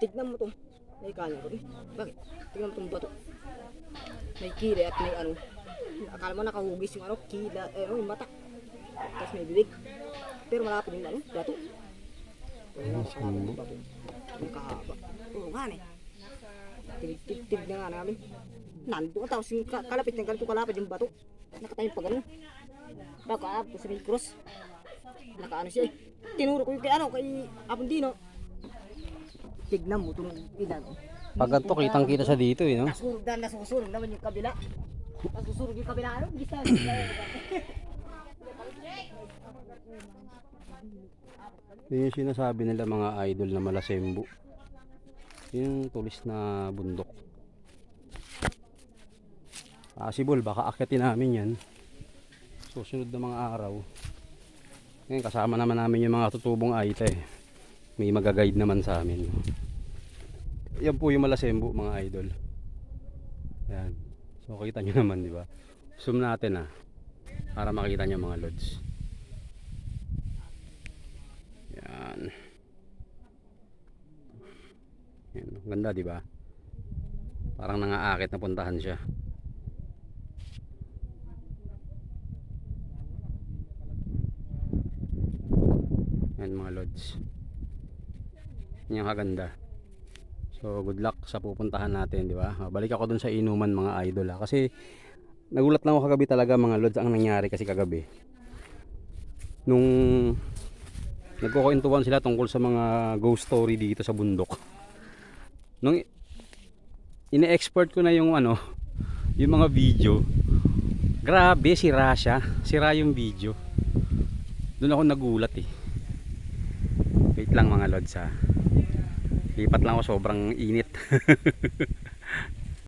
tignan mo to. May kanya ko. Eh, bakit? Tignan mo tong bato. May kila at may ano. Akala mo nakahugis yung ano, kila, eh, ano, yung mata. Tapos may bibig. Pero malapit yung ano, bato. Pero nakakalapit yung bato. Yung kahaba. Oo nga eh. Tig-tig na nga namin. Nandun ka tapos yung ka- kalapit ng ganito kalapit yung bato. Nakatayo pa ganun. Nakaabot ko sa may cross. Nakaano siya eh. Tinuro ko yung kay ano, kay Apundino. Tignan mo itong ilan. Pag ganito, kitang kita sa dito eh, no? Nasusurog na, nasusurog naman yung kabila. Nasusurog yung kabila, ano? Gisa. Yun yung sinasabi nila mga idol na malasembo. Yung tulis na bundok. Possible, baka akyatin namin yan. Susunod na mga araw. Ngayon, kasama naman namin yung mga tutubong aita eh. May magaguide naman sa amin. Yan po yung malasembo mga idol. Yan. So kita nyo naman, di ba? Zoom natin ah. Para makita nyo mga lods. Yan. Yan, ganda 'di ba? Parang nangaakit na puntahan siya. Yan mga lods. Yan yung kaganda. So good luck sa pupuntahan natin, di ba? Ah, Balik ako dun sa inuman mga idol ha. Kasi nagulat lang ako kagabi talaga mga lods ang nangyari kasi kagabi. Nung nagkukwentuhan sila tungkol sa mga ghost story dito sa bundok. Nung ine-export ko na yung ano, yung mga video. Grabe, sira siya. Sira yung video. Doon ako nagulat eh. Wait lang mga lods ha. Lipat lang ako sobrang init.